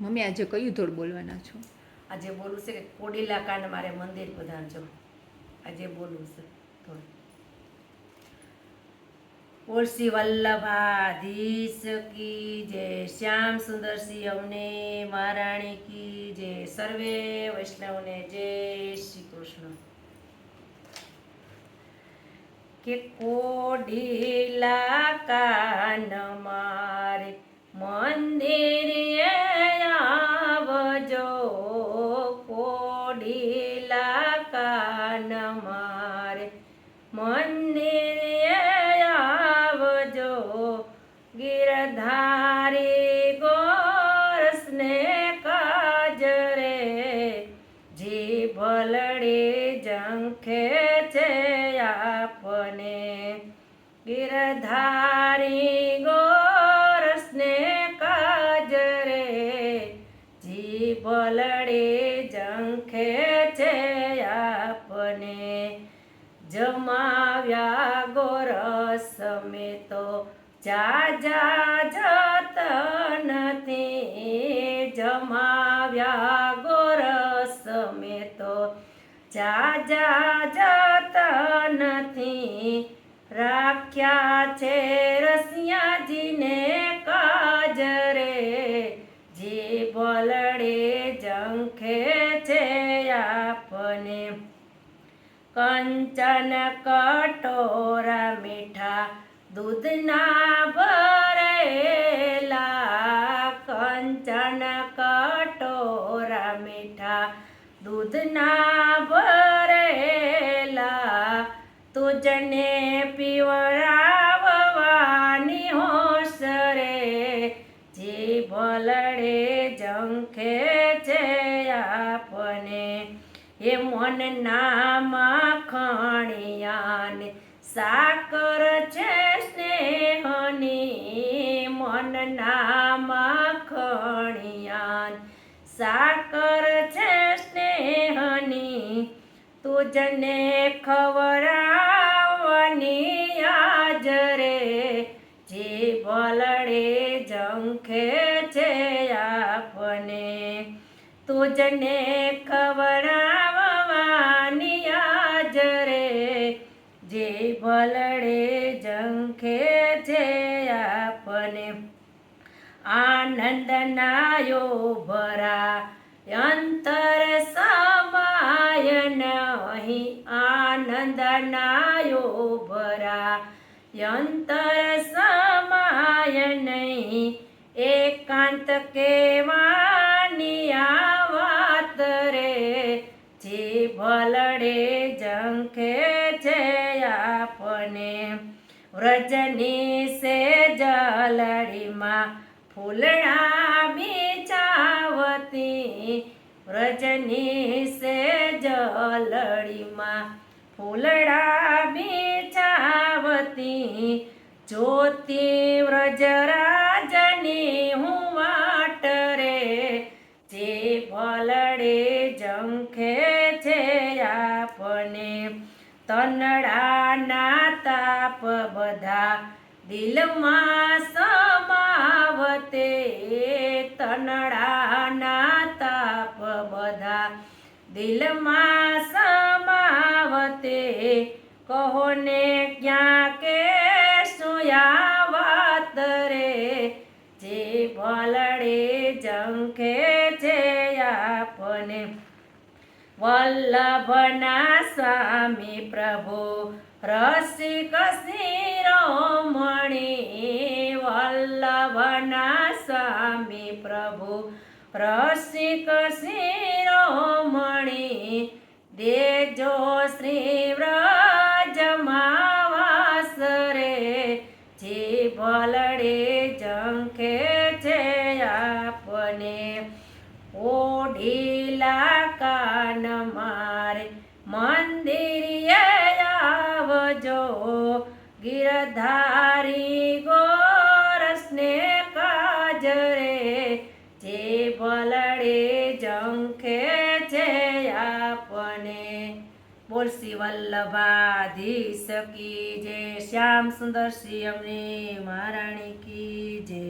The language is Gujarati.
મમ્મી, આજે કયું ધોળ બોલવાના છો? આજે બોલવું છે કે કોડીલા કાંડ મારે મંદિર પધારજો આજે બોલવું છે ધોળ. ઓળસી વલ્લભાધીશ કી જય, શ્યામ સુંદર સિંહ અમને, મહારાણી કી જય, સર્વે વૈષ્ણવને જય શ્રી કૃષ્ણ. કે કોડીલા કાન મારે મંદિરે મારે મંદિરે આવજો. ગિરધારી ગોરસને કાજરે. જી ભલડી જંખે છે આપને. ગિરધારી ગોરસને કાજરે. જી ભલડી જંખે છે આપને. જમાવ્યા ગોરસ મેં તો જા, જત નથી. જમાવ્યા ગોરસ તો જા જત નથી. રાખ્યા છે રસિયાજીને કાજરે જે બલડે ઝંખે છે આપને. કંચન કટોરા મીઠા દૂધના ભરેલા. કંચન કટોરા મીઠા દૂધના ભરેલા. તુજને પીવરાવવાની હોશ રે. જે ભલડે જંખે છે આપને. એ મનના માખણિયાને સાકર છે સ્નેહની. મનના માખણિયાન સાકર છે સ્નેહની. તુજને ખવરાવની આજ રે. જે ભલડે જંખે છે આપને. તુજને ખવડાવવાની જે ભલડે જંખે છે આપને. આનંદનાયો ભરા અંતર સમાય નહીં આનંદનાયો ભરા અંતર સમાય નહીં એકાંત કેવાની છે આપને. વ્રજની સે જલડીમાં ફૂલણા બીચાવતી વ્રજની સે જલડીમાં ફૂલડા બીચાવતી જ્યોતિ વ્રજરાજની હું વાટ રે. જે ભલડે જંખે છે આપને. તનડાના તાપ બધા દિલમાં સમાવતે. તનડાના તાપ બધા દિલમાં સમાવતે. કહો ને ક્યાં કે વલ્લભના સ્વામી પ્રભુ, રસિક શિરોમણી વલ્લભના સ્વામી પ્રભુ, રસિક શિરોમણી દેજો શ્રી વ્રજમાવાસ રે જે ભલડે જંખે છે આપને. ઓઢીલા ગિરધારી ગોરસને કાજરે, જે ભલડે ઝંખે છે આપને. બોલ શ્રી વલ્લભાધીશ કી જય, શ્યામ સુંદર શ્રી અમને મહારાણી કી જય.